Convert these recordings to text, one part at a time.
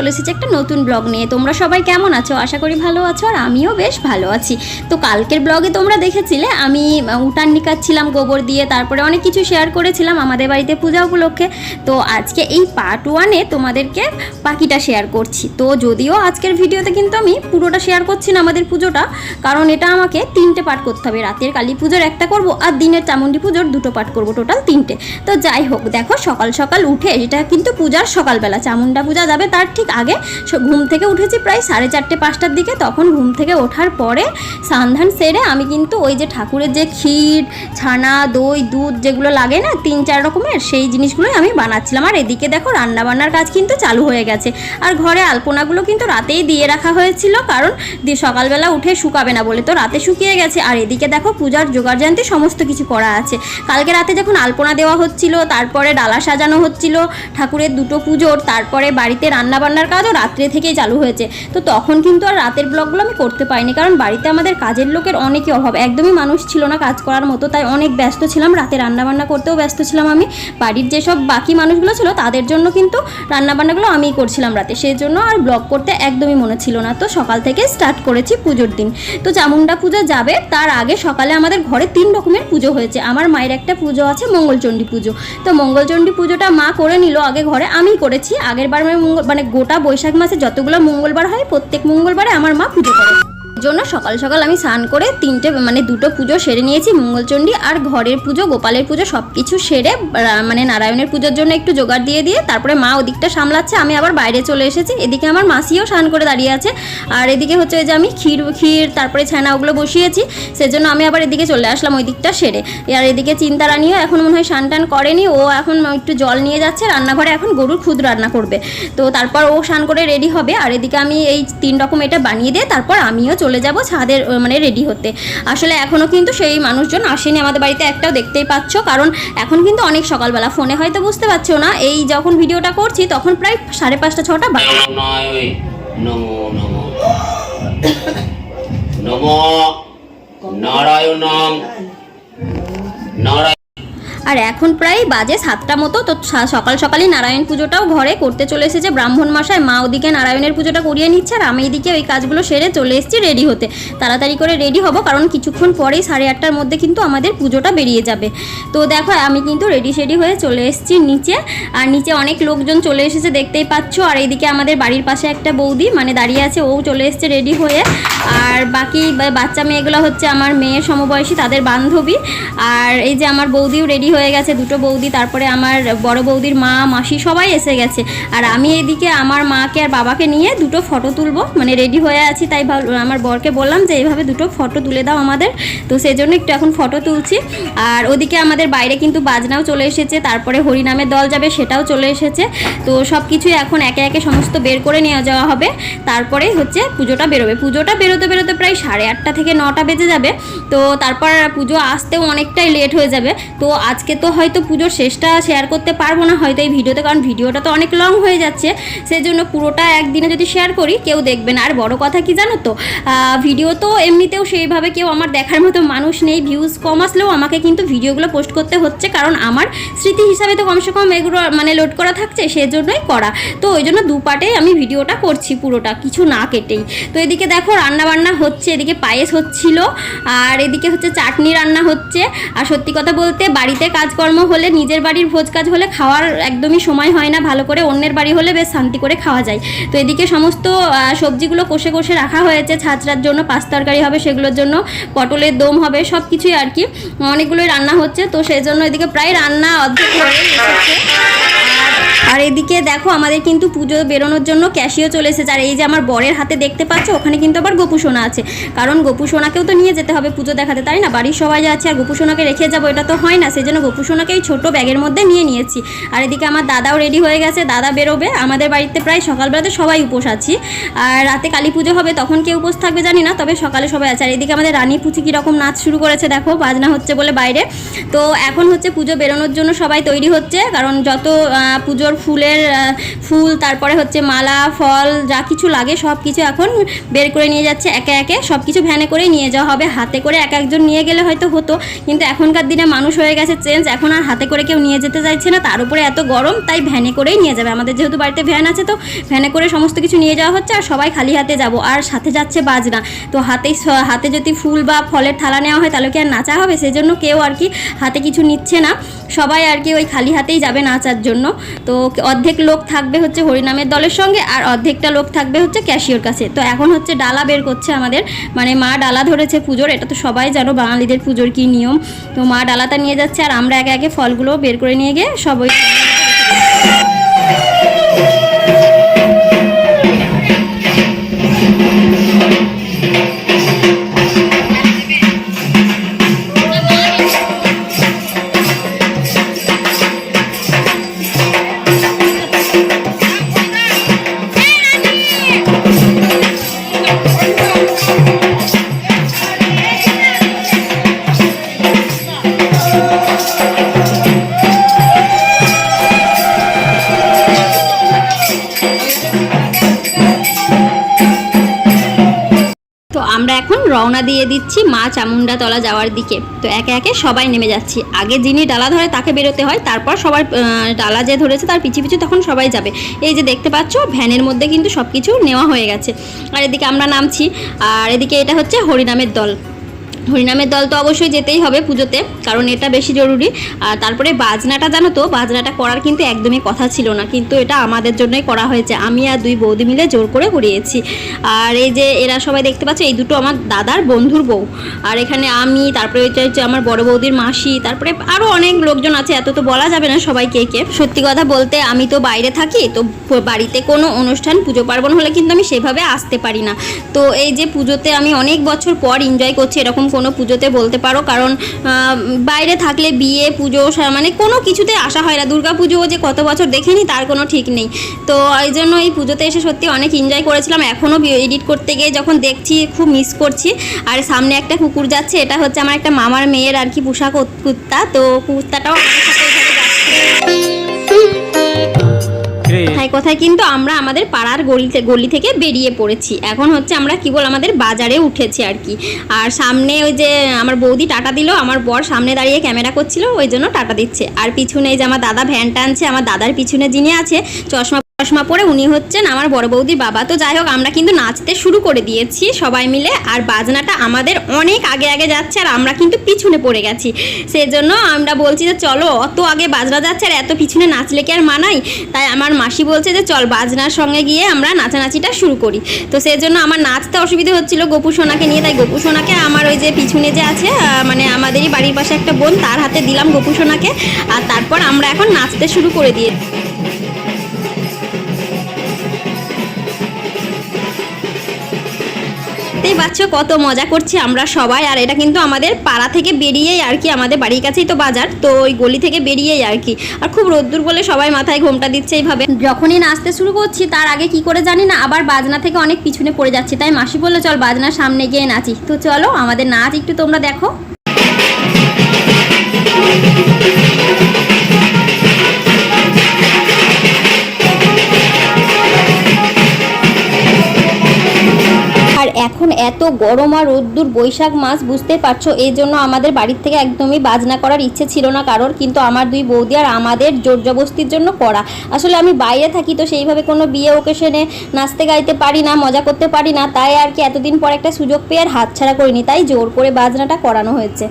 চলে এসেছি একটা নতুন ব্লগ নিয়ে। তোমরা সবাই কেমন আছো? আশা করি ভালো আছো আর আমিও বেশ ভালো আছি। তো কালকের ব্লগে তোমরা দেখেছিলে, আমি উঠান নিকাচ্ছিলাম গোবর দিয়ে, তারপরে অনেক কিছু শেয়ার করেছিলাম আমাদের বাড়িতে পূজা উপলক্ষে। তো আজকে এই পার্ট ওয়ানে তোমাদেরকে বাকিটা শেয়ার করছি। তো যদিও আজকের ভিডিওতে কিন্তু আমি পুরোটা শেয়ার করছি না আমাদের পুজোটা, কারণ এটা আমাকে তিনটে পার্ট করতে হবে। রাতের কালী পুজোর একটা করব আর দিনের চামুন্ডি পুজোর দুটো পার্ট করব টোটাল তিনটে। তো যাই হোক, দেখো সকাল সকাল উঠে, এটা কিন্তু পূজার সকালবেলা চামুন্ডা পূজা যাবে তার ঠিক আগে ঘুম থেকে উঠেছি প্রায় সাড়ে চারটে, পাঁচটার দিকে। তখন ঘুম থেকে ওঠার পরে সান্ধান সেরে আমি কিন্তু ওই যে ঠাকুরের যে ক্ষীর, ছানা, দই, দুধ যেগুলো লাগে না, তিন চার রকমের, সেই জিনিসগুলোই আমি বানাচ্ছিলাম। আর এদিকে দেখো রান্না বান্নার কাজ কিন্তু চালু হয়ে গেছে। আর ঘরে আলপনাগুলো কিন্তু রাতেই দিয়ে রাখা হয়েছিল, কারণ সকালবেলা উঠে শুকাবে না বলে। তো রাতে শুকিয়ে গেছে। আর এদিকে দেখো পূজার জোগাড় জানতে সমস্ত কিছু করা আছে। কালকে রাতে যখন আলপনা দেওয়া হচ্ছিল, তারপরে ডালা সাজানো হচ্ছিল, ঠাকুরের দুটো পুজোর, তারপরে বাড়িতে রান্না বান্নার কাজও রাত্রে থেকেই চালু হয়েছে। তো তখন কিন্তু আর রাতের ব্লগগুলো আমি করতে পারিনি। কারণ বাড়িতে আমাদের কাজের লোকের অনেকই অভাব। একদমই মানুষ ছিল না কাজ করার মতো, তাই অনেক ব্যস্ত ছিলাম। রাতে রান্নাবান্না করতেও ব্যস্ত ছিলাম আমি। বাড়ির যেসব বাকি মানুষগুলো ছিল, তাদের জন্য কিন্তু রান্নাবান্নাগুলো আমিই করছিলাম রাতে। সেই জন্য আর ব্লগ করতে একদমই মনে ছিল না। তো সকাল থেকে স্টার্ট করেছি পুজোর দিন। তো চামুন্ডা পুজো যাবে, তার আগে সকালে আমাদের ঘরে তিন রকমের পুজো হয়েছে। আমার মায়ের একটা পুজো আছে, মঙ্গলচণ্ডী পুজো। তো মঙ্গলচণ্ডী পুজোটা মা করে নিল আগে ঘরে আমি করেছি। আগের বার মানে মানে গোটা বৈশাখ মাসে যতগুলো মঙ্গলবার হয় প্রত্যেক মঙ্গলবারে আমার মা পুজো করে। জন্য সকাল সকাল আমি স্নান করে তিনটে মানে দুটো পুজো সেরে নিয়েছি, মঙ্গলচণ্ডী আর ঘরের পুজো, গোপালের পুজো সব কিছু সেরে মানে নারায়ণের পুজোর জন্য একটু জোগাড় দিয়ে দিয়ে তারপরে মা ওদিকটা সামলাচ্ছে, আমি আবার বাইরে চলে এসেছি, এদিকে আমার মাসিও স্নান করে দাঁড়িয়ে আছে, আর এদিকে হচ্ছে যে আমি ক্ষীর ক্ষীর, তারপরে ছানা ওগুলো বসিয়েছি, সেজন্য আমি আবার এদিকে চলে আসলাম ওই দিকটা সেরে, আর এদিকে চিন্তা রানিও এখন মনে হয় স্নান টান করেনি, ও এখন একটু জল নিয়ে যাচ্ছে, রান্নাঘরে এখন গরুর খুদ রান্না করবে, তো তারপর ও স্নান করে রেডি হবে, আর এদিকে আমি এই তিন রকম এটা বানিয়ে দিয়ে তারপর আমিও চলে যাব ছাদের মানে রেডি হতে। আসলে এখনও কিন্তু সেই মানুষজন আসেনি আমাদের বাড়িতে, একটাও দেখতেই পাচ্ছ। কারণ এখন কিন্তু অনেক সকালবেলা, ফোনে হয়তো বুঝতে পারছ না। এই যখন ভিডিওটা করছি, তখন প্রায় সাড়ে পাঁচটা, ছটা বাজে। নারায়ণং নারায়ণ আর এখন প্রায় বাজে সাতটা মতো, তো সকাল সকালই নারায়ণ পুজোটাও ঘরে করতে চলে এসেছে। ব্রাহ্মণ মশাই মা ওদিকে নারায়ণের পুজোটা করিয়ে নিচ্ছে আর আমি এদিকে ওই কাজগুলো সেরে চলে এসেছি রেডি হতে। তাড়াতাড়ি করে রেডি হব কারণ কিছুক্ষণ পরেই সাড়ে আটটার মধ্যে কিন্তু আমাদের পুজোটা বেরিয়ে যাবে। তো দেখো, আমি কিন্তু রেডি সেডি হয়ে চলে এসেছি নিচে। আর নিচে অনেক লোকজন চলে এসেছে, দেখতেই পাচ্ছ। আর এইদিকে আমাদের বাড়ির পাশে একটা বৌদি মানে দাঁড়িয়ে আছে, ও চলে এসেছে রেডি হয়ে। আর বাকি বাচ্চা মেয়েগুলো হচ্ছে আমার মেয়ের সমবয়সী, তাদের বান্ধবী। আর এই যে আমার বৌদিও রেডি হয়ে গেছে, দুটো বৌদি, তারপরে আমার বড় বৌদির মা, মাসি সবাই এসে গেছে। আর আমি এদিকে আমার মাকে আর বাবাকে নিয়ে দুটো ফটো তুলবো। মানে রেডি হয়ে আছি, তাই আমার বরকে বললাম যে, এইভাবে দুটো ফটো তুলে দাও আমাদের। তো সেই জন্য একটু এখন ফটো তুলছি। আর ওদিকে আমাদের বাইরে কিন্তু বাজনাও চলে এসেছে, তারপরে হরিনামের দল যাবে সেটাও চলে এসেছে। তো সব কিছুই এখন একে একে সমস্ত বের করে নিয়ে যাওয়া হবে। তারপরে হচ্ছে পুজোটা বেরোবে। পুজোটা বেরোতে বেরোতে প্রায় সাড়ে আটটা থেকে নটা বেজে যাবে। তো তারপর পুজো আসতেও অনেকটাই লেট হয়ে যাবে। তো আজকে তো হয়তো পুজোর শেষটা শেয়ার করতে পারব না হয়তো এই ভিডিওতে, কারণ ভিডিওটা তো অনেক লং হয়ে যাচ্ছে। সেই জন্য পুরোটা একদিনে যদি শেয়ার করি, কেউ দেখবে না। আর বড় কথা কি জানো তো? ভিডিও তো এমনিতেও সেইভাবে কেউ আমার দেখার মতো মানুষ নেই ভিউজ কম আসলেও আমাকে কিন্তু ভিডিওগুলো পোস্ট করতে হচ্ছে, কারণ আমার স্মৃতি হিসাবে তো কমসে কম এগুলো মানে লোড করা থাকছে, সেজন্যই করা। তো ওই জন্য দু পার্টে আমি ভিডিওটা করছি পুরোটা, কিছু না কেটেই। তো এদিকে দেখো রান্না বান্না হচ্ছে, এদিকে পায়েস হচ্ছিল, আর এদিকে হচ্ছে চাটনি রান্না হচ্ছে। আর সত্যি কথা বলতে বাড়িতে কাজকর্ম হলে, নিজের বাড়ির ভোজ কাজ হলে খাওয়ার একদমই সময় হয় না, ভালো করে অন্যের বাড়ি হলে বেশ শান্তি করে খাওয়া যায়। তো এদিকে সমস্ত সবজিগুলো কষে কষে রাখা হয়েছে, ছাঁচড়ার জন্য, পাঁচ তরকারি হবে সেগুলোর জন্য, পটলের দম হবে সব কিছুই আর কি। অনেকগুলোই রান্না হচ্ছে, তো সেই জন্য এদিকে প্রায় রান্না অর্ধেক হয়ে এসেছে। আর এদিকে দেখো আমাদের কিন্তু পুজো বেরোনোর জন্য ক্যাশিও চলে এসেছে। আর এই যে আমার বরের হাতে দেখতে পাচ্ছ, ওখানে কিন্তু আবার গোপু সোনা আছে। কারণ গোপু সোনাকেও তো নিয়ে যেতে হবে পুজো দেখাতে, তাই না? বাড়ির সবাই আছে আর গোপু সোনাকে রেখে যাব, এটা তো হয় না। সেই জন্য গোপু এই ছোটো ব্যাগের মধ্যে নিয়ে নিয়েছি। আর এদিকে আমার দাদাও রেডি হয়ে গেছে, দাদা বেরোবে। আমাদের বাড়িতে প্রায় সকালবেলাতে সবাই উপোস আছি। আর রাতে কালী পুজো হবে, তখন কে উপোস থাকবে জানি না, তবে সকালে সবাই আছে। আর এদিকে আমাদের রানী পুচি কীরকম নাচ শুরু করেছে, দেখো, বাজনা হচ্ছে বলে বাইরে। তো এখন হচ্ছে পুজো বেরোনোর জন্য সবাই তৈরি হচ্ছে, কারণ যত পুজো পুজোর ফুলের ফুল, তারপরে হচ্ছে মালা, ফল, যা কিছু লাগে সব কিছু এখন বের করে নিয়ে যাচ্ছে একে একে। সব কিছু ভ্যানে করে নিয়ে যাওয়া হবে। হাতে করে এক একজন নিয়ে গেলে হয়তো হতো, কিন্তু এখনকার দিনে মানুষ হয়ে গেছে চেঞ্জ। এখন আর হাতে করে কেউ নিয়ে যেতে চাইছে না। তার উপরে এত গরম, তাই ভ্যানে করেই নিয়ে যাবে। আমাদের যেহেতু বাড়িতে ভ্যান আছে তো, ভ্যানে করে সমস্ত কিছু নিয়ে যাওয়া হচ্ছে আর সবাই খালি হাতে যাব। আর সাথে যাচ্ছে বাজনা। তো হাতে হাতে যদি ফুল বা ফলের থালা নেওয়া হয় তাহলে কি আর নাচা হবে? সেজন্য কেউ আর কি হাতে কিছু নিচ্ছে না। সবাই আর কি ওই খালি হাতেই যাবে নাচার জন্য। তো অর্ধেক লোক থাকবে হচ্ছে হরিনামের দলের সঙ্গে আর অর্ধেকটা লোক থাকবে হচ্ছে ক্যাশিওর কাছে। তো এখন হচ্ছে ডালা বের করছে আমাদের। মানে মা ডালা ধরেছে পুজোর, এটা তো সবাই জানো, বাঙালিদের পুজোর কী নিয়ম। তো মা ডালাটা নিয়ে যাচ্ছে আর আমরা একে একে ফলগুলো বের করে নিয়ে গিয়ে সব আমরা এখন রওনা দিয়ে দিচ্ছি মা চামুন্ডা তলা যাওয়ার দিকে। তো একে একে সবাই নেমে যাচ্ছি। আগে যিনি ডালা ধরে তাকে বেরোতে হয়, তারপর সবার ডালা যে ধরেছে তার পিছু পিছু তখন সবাই যাবে। এই যে দেখতে পাচ্ছ ভ্যানের মধ্যে কিন্তু সব কিছু নেওয়া হয়ে গেছে। আর এদিকে আমরা নামছি, আর এদিকে এটা হচ্ছে হরিনামের দল। হরিনামের দল তো অবশ্যই যেতেই হবে পুজোতে, কারণ এটা বেশি জরুরি। আর তারপরে বাজনাটা জানো তো, বাজনাটা করার কিন্তু একদমই কথা ছিল না, কিন্তু এটা আমাদের জন্যই করা হয়েছে। আমি আর দুই বৌদি মিলে জোর করে করিয়েছি। আর এই যে এরা সবাই দেখতে পাচ্ছে, এই দুটো আমার দাদার বন্ধুর বউ। আর এখানে আমি, তারপরে এটা হচ্ছে আমার বড় বৌদির মাসি, তারপরে আরও অনেক লোকজন আছে, এত তো বলা যাবে না সবাই কে কে। সত্যি কথা বলতে আমি তো বাইরে থাকি, তো বাড়িতে কোনো অনুষ্ঠান, পুজো পার্বণ হলে কিন্তু আমি সেভাবে আসতে পারি না। তো এই যে পুজোতে আমি অনেক বছর পর এনজয় করছি, এরকম কোনো পুজোতে বলতে পারো, কারণ বাইরে থাকলে বিয়ে, পুজো মানে কোনো কিছুতে আসা হয় না। দুর্গা পুজোও যে কত বছর দেখিনি, তার কোনো ঠিক নেই। তো এই জন্য এই পুজোতে এসে সত্যি অনেক এনজয় করেছিলাম। এখনও এডিট করতে গিয়ে যখন দেখছি, খুব মিস করছি। আর সামনে একটা কুকুর যাচ্ছে, এটা হচ্ছে আমার একটা মামার মেয়ের আর কি পোশাক কুত্তা। তো কুত্তাটাও আমাদের সাথে যাচ্ছে। কথায় কথায় কিন্তু আমরা আমাদের পাড়ার গলিতে গলি থেকে বেরিয়ে পড়েছি। এখন হচ্ছে আমরা কেবল আমাদের বাজারে উঠেছি আর কি। আর সামনে ওই যে আমার বৌদি টাটা দিল, আমার বর সামনে দাঁড়িয়ে ক্যামেরা করছিল, ওই জন্য টাটা দিচ্ছে। আর পিছনে যে আমার দাদা ভ্যান টানছে আমার দাদার পিছনে যিনি আছে, চশমা চশমা পরে উনি হচ্ছেন আমার বড় বৌদির বাবা। তো যাই হোক, আমরা কিন্তু নাচতে শুরু করে দিয়েছি সবাই মিলে। আর বাজনাটা আমাদের অনেক আগে আগে যাচ্ছে আর আমরা কিন্তু পিছনে পড়ে গেছি। সেজন্য আমরা বলছি যে, চলো, অত আগে বাজনা যাচ্ছে আর এত পিছনে নাচলে কি আর মানাই তাই আমার মাসি বলছে যে, চল বাজনার সঙ্গে গিয়ে আমরা নাচানাচিটা শুরু করি। তো সেজন্য আমার নাচতে অসুবিধা হচ্ছিল গোপু সোনাকে নিয়ে। তাই গোপু সোনাকে আমার ওই যে পিছনে যে আছে মানে আমাদেরই বাড়ির পাশে একটা বোন, তার হাতে দিলাম গোপু সোনাকে। আর তারপর আমরা এখন নাচতে শুরু করে দিয়ে দেখতেই পাচ্ছ কত মজা করছি আমরা সবাই। আর এটা কিন্তু আমাদের পাড়া থেকে বেরিয়েই আর কি আমাদের বাড়ির কাছেই তো বাজার, তো ওই গলি থেকে বেরিয়েই আর কি। আর খুব রোদ্দুর বলে সবাই মাথায় ঘোমটা দিচ্ছে এইভাবে। যখনই নাচতে শুরু করছি, তার আগে কি করে জানি না, আবার বাজনা থেকে অনেক পিছনে পড়ে যাচ্ছি। তাই মাসি বলল, চল বাজনার সামনে গিয়ে নাচি। তো চলো, আমাদের নাচ একটু তোমরা দেখো। এত গরম আর রোদ্দুর বৈশাখ মাস, বুঝতে পারছ? এই জন্য আমাদের বাড়ির থেকে একদমই বাজনা করার ইচ্ছে ছিল না কারোর, কিন্তু আমার দুই বৌদি আর আমাদের জোর জবস্তির জন্য করা। আসলে আমি বাইরে থাকি তো সেইভাবে কোনো বিয়ে ওকেশনে নাচতে গাইতে পারি না, মজা করতে পারি না, তাই আর কি এতদিন পর একটা সুযোগ পেয়ে আর হাতছাড়া করিনি, তাই জোর করে বাজনাটা করানো হয়েছে।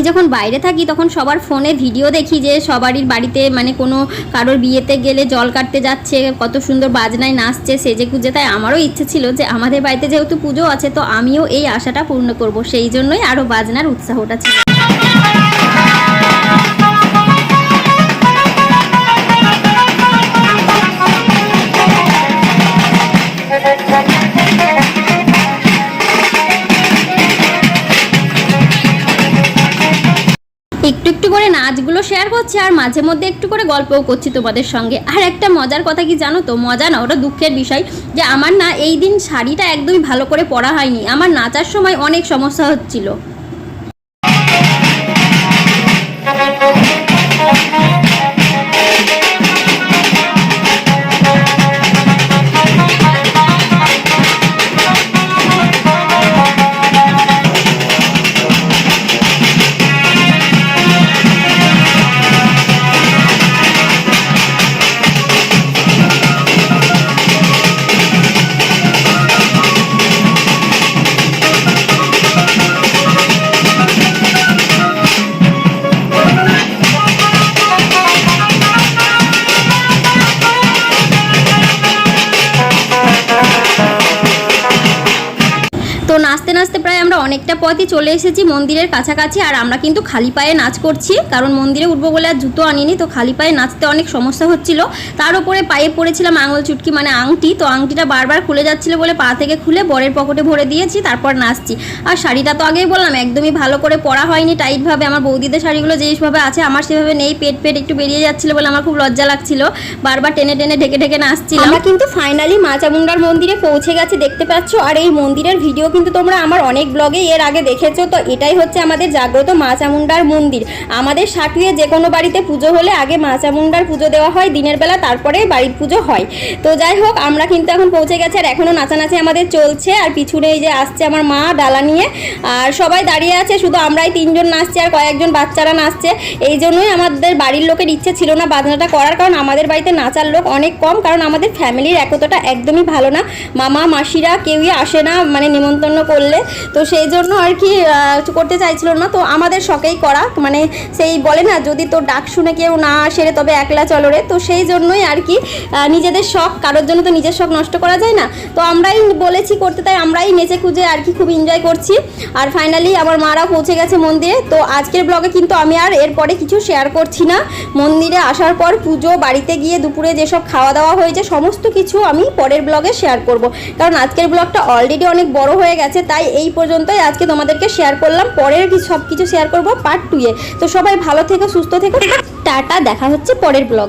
আমি যখন বাইরে থাকি তখন সবার ফোনে ভিডিও দেখি যে সবারই বাড়িতে মানে কোনো কারোর বিয়েতে গেলে জল কাটতে যাচ্ছে, কত সুন্দর বাজনায় নাচছে, সেজে গুজে। তাই আমারও ইচ্ছে ছিল যে আমাদের বাড়িতে যেহেতু পুজো আছে, তো আমিও এই আশাটা পূর্ণ করব। সেই জন্যই আরও বাজনার উৎসাহটা ছিল। শেয়ার করছি আর মাঝে মধ্যে একটু করে গল্পও করছি তোমাদের সঙ্গে। আর একটা মজার কথা কি জানো তো? মজা না, ওটা দুঃখের বিষয় যে আমার না এই দিন শাড়িটা একদমই ভালো করে পরা হয়নি। আমার নাচার সময় অনেক সমস্যা হচ্ছিল। অনেকটা পথই চলে এসেছি মন্দিরের কাছাকাছি, আর আমরা কিন্তু খালি পায়ে নাচ করছি। কারণ মন্দিরে উঠবো বলে আর জুতো আনিনি, তো খালি পায়ে নাচতে অনেক সমস্যা হচ্ছিল। তার উপরে পায়ে পড়েছিলাম আঙুল চুটকি মানে আংটি, তো আংটিটা বারবার খুলে যাচ্ছিল বলে পা থেকে খুলে বরের পকেটে ভরে দিয়েছি, তারপর নাচছি। আর শাড়িটা তো আগেই বললাম, একদমই ভালো করে পরা হয়নি, টাইটভাবে। আমার বৌদিদের শাড়িগুলো যেইভাবে আছে, আমার সেভাবে নেই, পেট পেট একটু বেরিয়ে যাচ্ছিল বলে আমার খুব লজ্জা লাগছিল। বারবার টেনে টেনে, ঢেকে ঢেকে নাচছিলাম। আমরা কিন্তু ফাইনালি মা চামুন্ডার মন্দিরে পৌঁছে গেছে, দেখতে পাচ্ছ? আর এই মন্দিরের ভিডিও কিন্তু তোমরা আমার অনেক ব্লগে এর আগে দেখেছ, তো এটাই হচ্ছে আমাদের জাগ্রত মা চামুন্ডার মন্দির। আমাদের সাটুয়ে যে কোনো বাড়িতে পুজো হলে আগে মা চামুন্ডার পুজো দেওয়া হয়, দিনের বেলা তারপরে বাড়ির পুজো হয়। তো যাই হোক, আমরা কিন্তু এখন পৌঁছে গেছি আর এখনও নাচানাচি আমাদের চলছে আর পিছনে এই যে আসছে আমার মা ডালা নিয়ে। আর সবাই দাঁড়িয়ে আছে, শুধু আমরাই তিনজন নাচছি আর কয়েকজন বাচ্চারা নাচছে। এই জন্যই আমাদের বাড়ির লোকের ইচ্ছে ছিল না বাজনাটা করার, কারণ আমাদের বাড়িতে নাচার লোক অনেক কম, কারণ আমাদের ফ্যামিলির একতাটা একদমই ভালো না। মামা, মাসিরা কেউই আসে না মানে নিমন্ত্রণ করলে। তো সেই জন্য আর কি করতে চাইছিল না। তো আমাদের শখেই করা। মানে সেই বলে না, যদি তোর ডাক শুনে কেউ না আসে রে তবে একলা চলো রে। তো সেই জন্যই আর কি নিজেদের শখ, কারোর জন্য তো নিজের শখ নষ্ট করা যায় না। তো আমরাই বলেছি করতে, তাই আমরাই নেচে খুঁজে আর কি খুব এনজয় করছি। আর ফাইনালি আমার মারা পৌঁছে গেছে মন্দিরে। তো আজকের ব্লগে কিন্তু আমি আর এরপরে কিছু শেয়ার করছি না। মন্দিরে আসার পর পুজো, বাড়িতে গিয়ে দুপুরে যেসব খাওয়া দাওয়া হয়েছে, সমস্ত কিছু আমি পরের ব্লগে শেয়ার করব। কারণ আজকের ব্লগটা অলরেডি অনেক বড় হয়ে গেছে, তাই এই পর্যন্তই আজকে তোমাদেরকে শেয়ার করলাম, পরের সব কিছু শেয়ার করব পার্ট টুয়ে তো সবাই ভালো থেকো, সুস্থ থেকো। টাটা, দেখা হচ্ছে পরের ব্লগে